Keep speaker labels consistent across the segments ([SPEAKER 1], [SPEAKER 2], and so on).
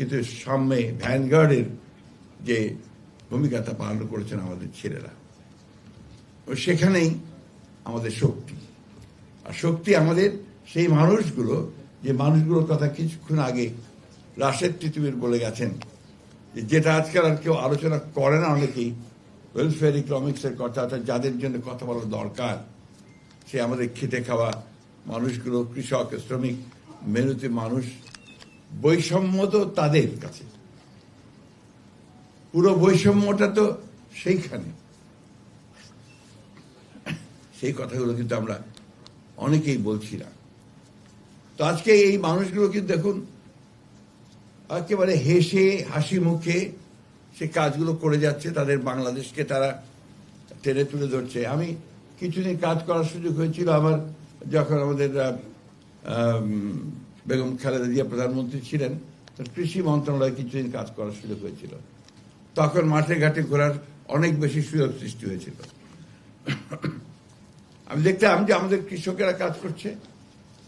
[SPEAKER 1] কিন্তু সামনে ভ্যানগার্ডের যে ভূমিকা তা পালন করেছেন আমাদের ছেলেরা ও সেখানেই আমাদের শক্তি। আর শক্তি আমাদের সেই মানুষগুলো, যে মানুষগুলোর কথা কিছুক্ষণ আগে রাশেদ তিতুমির বলে গেছেন যেটা আজকাল আর কেউ আলোচনা করে না অনেকেই ওয়েলফেয়ার ইকনমিক্সের কথা, অর্থাৎ যাদের জন্য কথা বলা দরকার, সে আমাদের খেটে খাওয়া মানুষগুলো, কৃষক, শ্রমিক মেহনতি মানুষ বৈষম্য তো তাদের কাছে। পুরো বৈষম্যটা তো সেইখানে। সেই কথাগুলো কিন্তু আমরা অনেকেই বলছি না। তো আজকে এই মানুষগুলো কিন্তু দেখুন, একেবারে হেসে, হাসি মুখে সে কাজগুলো করে যাচ্ছে, তাদের বাংলাদেশকে তারা টেনে তুলে ধরছে। আমি কিছুদিন কাজ করার সুযোগ হয়েছিল আমার, যখন আমাদের বেগম খালেদা জিয়া প্রধানমন্ত্রী ছিলেন কৃষি মন্ত্রণালয়ে কিছুদিন কাজ করার সুযোগ হয়েছিল। তখন মাঠে ঘাটে ঘোরার অনেক বেশি সুযোগ সৃষ্টি হয়েছিল। আমি দেখতাম যে আমাদের কৃষকেরা কাজ করছে,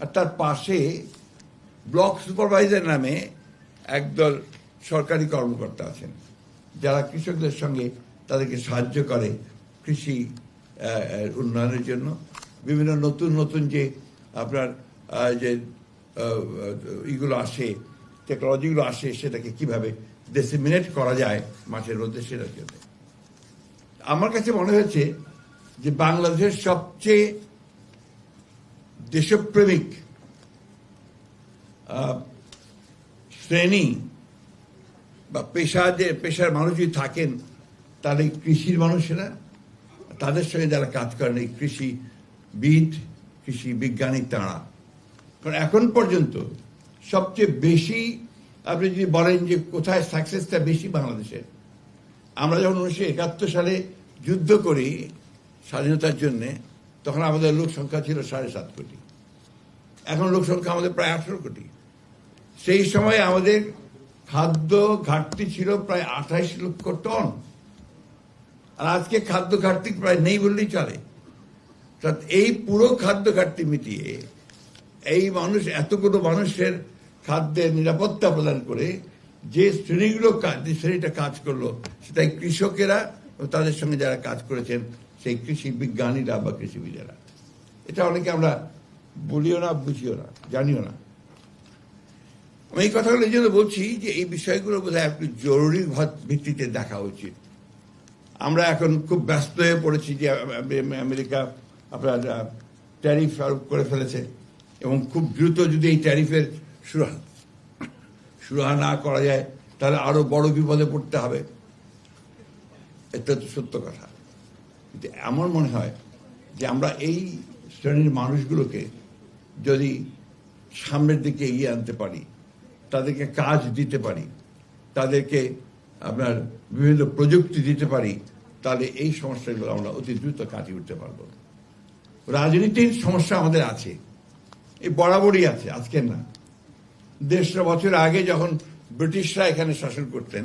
[SPEAKER 1] আর তার পাশে ব্লক সুপারভাইজার নামে একদল সরকারি কর্মকর্তা আছেন, যারা কৃষকদের সঙ্গে তাদেরকে সাহায্য করে কৃষি উন্নয়নের জন্য। বিভিন্ন নতুন নতুন যে আপনার যে ইগুলো আসে টেকনোলজিগুলো আসে, সেটাকে কীভাবে ডেসিমিনেট করা যায় মাঠের মধ্যে, সেটার জন্য। আমার কাছে মনে হয়েছে যে বাংলাদেশের সবচেয়ে দেশপ্রেমিক শ্রেণি বা পেশা যে পেশার মানুষ যদি থাকেন, তাহলে কৃষির মানুষেরা, তাদের সঙ্গে যারা কাজ করেন, এই কৃষিবিদ, কৃষি বিজ্ঞানী তাঁরা কারণ এখন পর্যন্ত সবচেয়ে বেশি আপনি যদি বলেন যে কোথায় সাকসেসটা বেশি বাংলাদেশের, আমরা যখন উনিশশো একাত্তর সালে যুদ্ধ করি স্বাধীনতার জন্যে, তখন আমাদের লোক সংখ্যা ছিল সাড়ে সাত কোটি। এখন লোক সংখ্যা আমাদের প্রায় আঠারো কোটি। সেই সময় আমাদের খাদ্য ঘাটতি ছিল প্রায় আঠাইশ লক্ষ টন। আর আজকে খাদ্য ঘাটতি প্রায় নেই বললেই চলে। এই পুরো খাদ্য ঘাটতি মিটিয়ে এই মানুষ, এতগুলো মানুষের খাদ্যের নিরাপত্তা প্রদান করে যে শ্রেণীগুলো যে শ্রেণীটা কাজ করল, সেটাই কৃষকেরা তাদের সঙ্গে যারা কাজ করেছেন, সেই কৃষি বিজ্ঞানীরা বা কৃষিবিদেরা। এটা অনেকে আমরা বলিও না, বুঝিও না, জানিও না। আমি এই কথাগুলো এই জন্য বলছি যে এই বিষয়গুলো বোধহয় একটু জরুরি ভিত্তিতে দেখা উচিত। আমরা এখন খুব ব্যস্ত হয়ে পড়েছি যে আমেরিকা আপনার ট্যারিফ আরোপ করে ফেলেছে। এবং খুব দ্রুত যদি এই ট্যারিফের সুরাহা সুরাহা না করা যায়, তাহলে আরও বড় বিপদে পড়তে হবে। এটা তো সত্য কথা। কিন্তু এমন মনে হয় যে আমরা এই শ্রেণির মানুষগুলোকে যদি সামনের দিকে এগিয়ে আনতে পারি, তাদেরকে কাজ দিতে পারি, তাদেরকে আপনার বিভিন্ন প্রযুক্তি দিতে পারি, তাহলে এই সমস্যাগুলো আমরা অতি দ্রুত কাটিয়ে উঠতে পারব। রাজনীতির সমস্যা আমাদের আছে। এই বরাবরই আছে, আজকের না। দেড়শো বছর আগে যখন ব্রিটিশরা এখানে শাসন করতেন,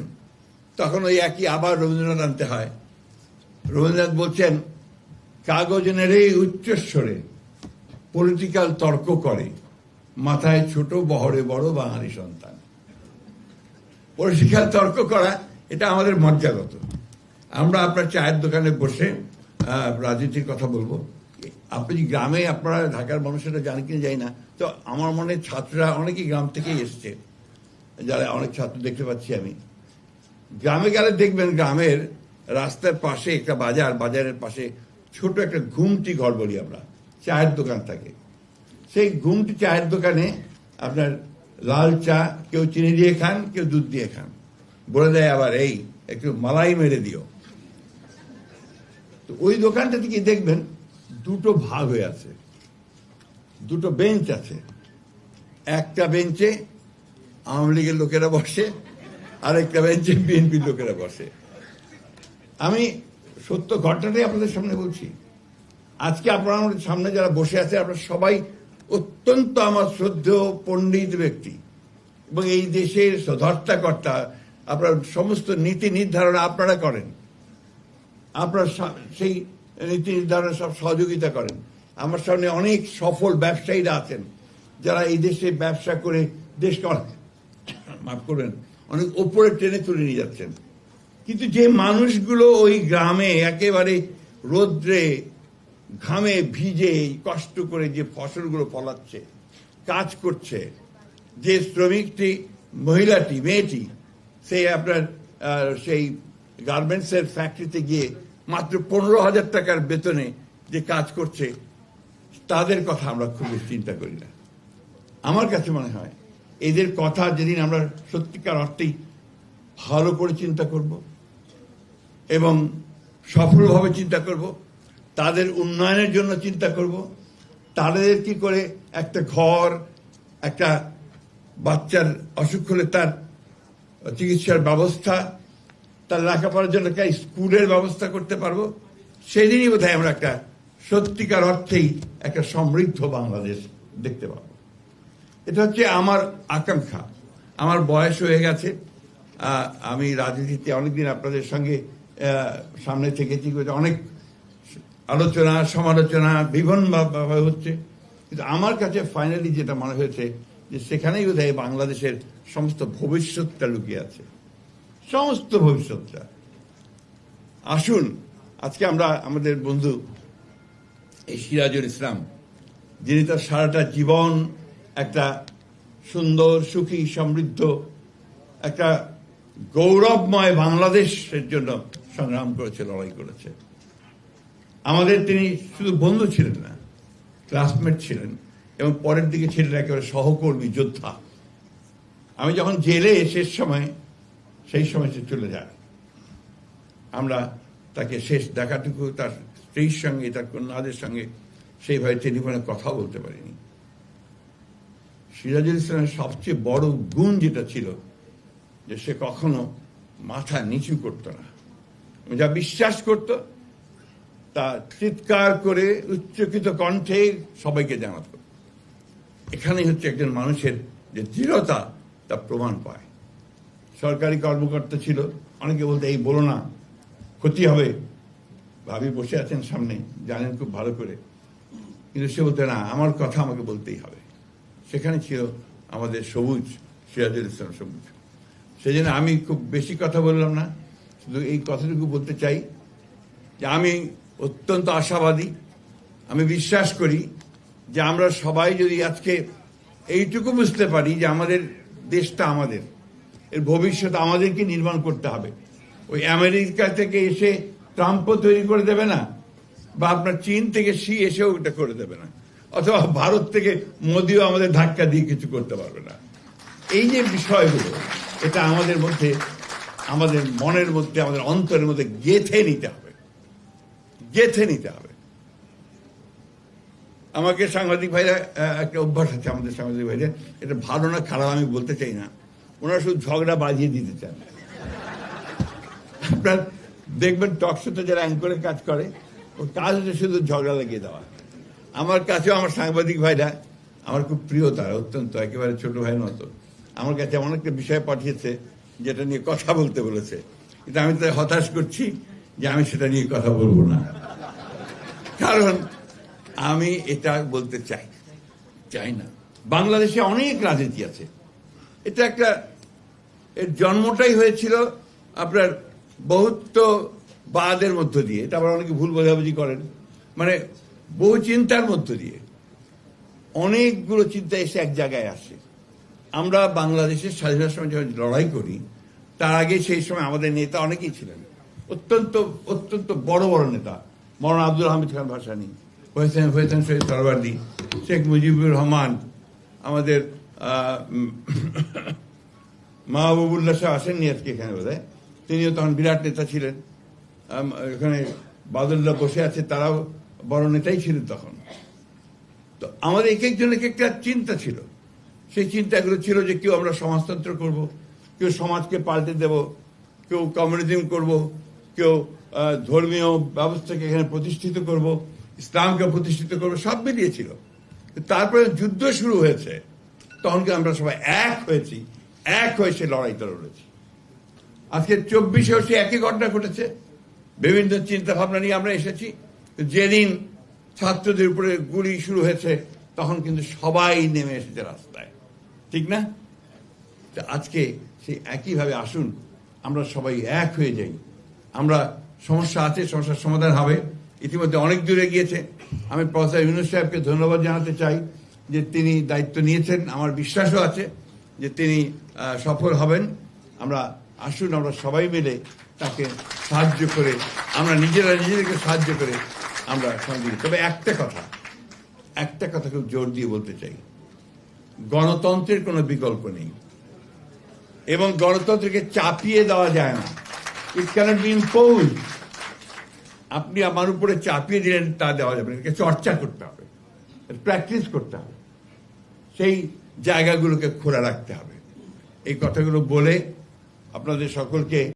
[SPEAKER 1] তখন ওই একই আবার রবীন্দ্রনাথ আনতে হয়। রবীন্দ্রনাথ বলছেন কাগজ নেড়ে উচ্চস্বরে পলিটিক্যাল তর্ক করে, মাথায় ছোট বহরে বড় বাঙালি সন্তান। পলিটিক্যাল তর্ক করা, এটা আমাদের মজ্জাগত। আমরা আপনার চায়ের দোকানে বসে রাজনীতির কথা বলব। আপনি গ্রামে আপনারা ঢাকার মানুষেরা জানে কিনা যাই না। তো আমার মনে ছাত্ররা অনেকেই গ্রাম থেকেই এসছে। যারা অনেক ছাত্র দেখতে পাচ্ছি আমি। গ্রামে গেলে দেখবেন গ্রামের রাস্তার পাশে একটা বাজার, বাজারের পাশে ছোট একটা ঘুমটি ঘর বলি আমরা। চায়ের দোকান থাকে। সেই ঘুমটি চায়ের দোকানে আপনার লাল চা, কেউ চিনি দিয়ে খান, কেউ দুধ দিয়ে খান। বলে দেয়, আবার এই, একটু মালাই মেরে দিও। তো ওই দোকানটা থেকে দেখবেন দুটো ভাগ হয়ে আছে। দুটো বেঞ্চ আছে। একটা বেঞ্চে আওয়ামী লীগের লোকেরা বসে, আর একটা বেঞ্চে বিএনপির লোকেরা বসে। আমি সত্য ঘটনাটাই আপনাদের সামনে বলছি। আজকে আপনারা আমাদের সামনে যারা বসে আছে, আপনারা সবাই অত্যন্ত আমার শ্রদ্ধেয় পণ্ডিত ব্যক্তি। এবং এই দেশের ধর্তাকর্তা আপনার সমস্ত নীতি নির্ধারণ আপনারা করেন। আপনার সেই নীতি নির্ধারণে সব সহযোগিতা করেন। আমার সামনে অনেক সফল ব্যবসায়ীরা আছেন, যারা এই দেশে ব্যবসা করে দেশকে মাফ করবেন, অনেক ওপরে টেনে তুলে নিয়ে যাচ্ছেন। কিন্তু যে মানুষগুলো ওই গ্রামে একেবারে রোদ্রে, ঘামে ভিজে কষ্ট করে যে ফসলগুলো ফলাচ্ছে, কাজ করছে, যে শ্রমিকটি, মহিলাটি, মেয়েটি সেই আপনার সেই গার্মেন্টসের ফ্যাক্টরিতে গিয়ে মাত্র পনেরো হাজার টাকার বেতনে যে কাজ করছে, তাদের কথা আমরা খুব চিন্তা করি না। আমার কাছে মনে হয়, এদের কথা যেদিন আমরা সত্যিকার অর্থেই ভালো করে চিন্তা করব এবং সফলভাবে চিন্তা করব, তাদের উন্নয়নের জন্য চিন্তা করব, তাদের কি করে একটা ঘর, একটা বাচ্চার অসুখ হলে তার চিকিৎসার ব্যবস্থা তার লেখাপড়ার জন্য একটা স্কুলের ব্যবস্থা করতে পারব। সেই সেদিনই বোধহয় আমরা একটা সত্যিকার অর্থেই একটা সমৃদ্ধ বাংলাদেশ দেখতে পাবো। এটা হচ্ছে আমার আকাঙ্ক্ষা। আমার বয়স হয়ে গেছে। আমি রাজনীতিতে অনেকদিন আপনাদের সঙ্গে সামনে থেকেছি। অনেক আলোচনা, সমালোচনা বিভিন্নভাবে হচ্ছে। কিন্তু আমার কাছে ফাইনালি যেটা মনে হয়েছে যে সেখানেই বোধহয় বাংলাদেশের সমস্ত ভবিষ্যৎটা লুকিয়ে আছে। সমস্ত ভবিষ্যৎটা। আসুন, আজকে আমরা আমাদের বন্ধু এই সিরাজুল ইসলাম, যিনি তার সারাটা জীবন একটা সুন্দর, সুখী, সমৃদ্ধ, একটা গৌরবময় বাংলাদেশের জন্য সংগ্রাম করেছে, লড়াই করেছে। আমাদের তিনি শুধু বন্ধু ছিলেন না ক্লাসমেট ছিলেন, এবং পরের দিকে ছিলেন একেবারে সহকর্মী যোদ্ধা। আমি যখন জেলে শেষ সময় সেই সময় সে চলে যায়। আমরা তাকে শেষ দেখাটুকু তার স্ত্রীর সঙ্গে, তার কন্যাদের সঙ্গে সেইভাবে টেলিফোনে কথা বলতে পারিনি। সিরাজুল ইসলামের সবচেয়ে বড় গুণ যেটা ছিল যে সে কখনো মাথা নিচু করতো না। যা বিশ্বাস করত, তা চিৎকার করে উচ্চকিত কণ্ঠে সবাইকে জানাত। এখানেই হচ্ছে একজন মানুষের যে দৃঢ়তা, তা প্রমাণ পায়। সরকারি কর্মকর্তা ছিল, অনেকে বলতে, এই বলো না, ক্ষতি হবে। ভাবি বসে আছেন সামনে, জানেন খুব ভালো করে। কিন্তু সে বলতে, না, আমার কথা আমাকে বলতেই হবে। সেখানে ছিল আমাদের সবুজ, সিরাজুল ইসলাম সবুজ। সেই জন্য আমি খুব বেশি কথা বললাম না, শুধু এই কথাটুকু বলতে চাই যে আমি অত্যন্ত আশাবাদী, আমি বিশ্বাস করি যে আমরা সবাই যদি আজকে এইটুকু বুঝতে পারি যে আমাদের দেশটা আমাদের এর ভবিষ্যৎ আমাদেরকে নির্মাণ করতে হবে। ওই আমেরিকা থেকে এসে ট্রাম্পও তৈরি করে দেবে না, বা আপনার চীন থেকে সি এসেও এটা করে দেবে না, অথবা ভারত থেকে মোদিও আমাদের ধাক্কা দিয়ে কিছু করতে পারবে না। এই যে বিষয়গুলো, এটা আমাদের মধ্যে, আমাদের মনের মধ্যে, আমাদের অন্তরের মধ্যে গেথে নিতে হবে। গেথে নিতে হবে। আমাকে সাংবাদিক ভাইরা একটা অভ্যাস আছে আমাদের সাংবাদিক ভাইরা এটা ভালো না খারাপ আমি বলতে চাই না। ওনারা শুধু ঝগড়া বাজিয়ে দিতে চান। আপনার দেখবেন টকশোতে যারা অ্যাঙ্করের কাজ করে ওর কাজ হচ্ছে শুধু ঝগড়া লাগিয়ে দেওয়া। আমার কাছেও আমার সাংবাদিক ভাইরা, আমার খুব প্রিয় তারা, অত্যন্ত, একেবারে ছোট ভাইয়ের মতো। আমার কাছে এমন একটা বিষয় পাঠিয়েছে, যেটা নিয়ে কথা বলতে বলেছে। কিন্তু আমি তাই হতাশ করছি যে আমি সেটা নিয়ে কথা বলব না। কারণ আমি এটা বলতে চাই চাই না। বাংলাদেশে অনেক রাজনীতি আছে। এটা একটা, এর জন্মটাই হয়েছিল আপনার বহুত্ব বাদের মধ্য দিয়ে। এটা আবার অনেকে ভুল বোঝাবুঝি করেন। মানে বহু চিন্তার মধ্য দিয়ে। অনেকগুলো চিন্তা এসে এক জায়গায় আসে। আমরা বাংলাদেশের স্বাধীনতার সময় যখন লড়াই করি, তার আগে সেই সময় আমাদের নেতা অনেকেই ছিলেন। অত্যন্ত অত্যন্ত বড় বড় নেতা। মৌলানা আব্দুল হামিদ খান ভাসানি, হয়েছেন হয়েছেন শহীদ সরওয়ার্দি শেখ মুজিবুর রহমান, আমাদের মাহবুবুল্লাহ শাহ আসেননি আজকে এখানে বোধ তিনিও তখন বিরাট নেতা ছিলেন। এখানে বাদুল্লাহ বসে আছে, তারাও বড় নেতাই ছিলেন তখন। তো আমাদের এক একজন এক একটা চিন্তা ছিল। সেই চিন্তাগুলো ছিল যে কেউ আমরা সমাজতন্ত্র করব, কেউ সমাজকে পাল্টে দেব, কেউ কমিউনিজম করব, কেউ ধর্মীয় ব্যবস্থাকে এখানে প্রতিষ্ঠিত করব, ইসলামকে প্রতিষ্ঠিত করব, সব মিলিয়েছিল তারপরে যুদ্ধ শুরু হয়েছে। তখন কি আমরা সবাই এক হয়েছি? এক হয়ে সে লড়াইটা লড়েছি আজকে চব্বিশে সে একই ঘটনা ঘটেছে। বিভিন্ন চিন্তা ভাবনা নিয়ে আমরা এসেছি। যেদিন ছাত্রদের উপরে গুলি শুরু হয়েছে, তখন কিন্তু সবাই নেমে এসেছে রাস্তায়। ঠিক না? আজকে সেই একইভাবে আসুন, আমরা সবাই এক হয়ে যাই। আমরা সমস্যা আছে, সমস্যার সমাধান হবে। ইতিমধ্যে অনেক দূরে গিয়েছে আমি প্রফেসর ইউনুস সাহেবকে ধন্যবাদ জানাতে চাই। যে তিনি দায়িত্ব নিয়েছেন, আমার বিশ্বাসও আছে যে তিনি সফল হবেন। আমরা আসুন, আমরা সবাই মিলে তাকে সাহায্য করে, আমরা নিজেরা নিজেদেরকে সাহায্য করে আমরা সঙ্গে তবে একটা কথা একটা কথা খুব জোর দিয়ে বলতে চাই। গণতন্ত্রের কোনো বিকল্প নেই। এবং গণতন্ত্রকে চাপিয়ে দেওয়া যায় না। ইট ক্যানট বি ইম্পোজ আপনি আমার উপরে চাপিয়ে দিলেন, তা দেওয়া যাবে না। চর্চা করতে হবে। প্র্যাকটিস করতে হবে। সেই জায়গাগুলোকে খোলা রাখতে হবে। এই কথাগুলো বলে আপনাদের সকলকে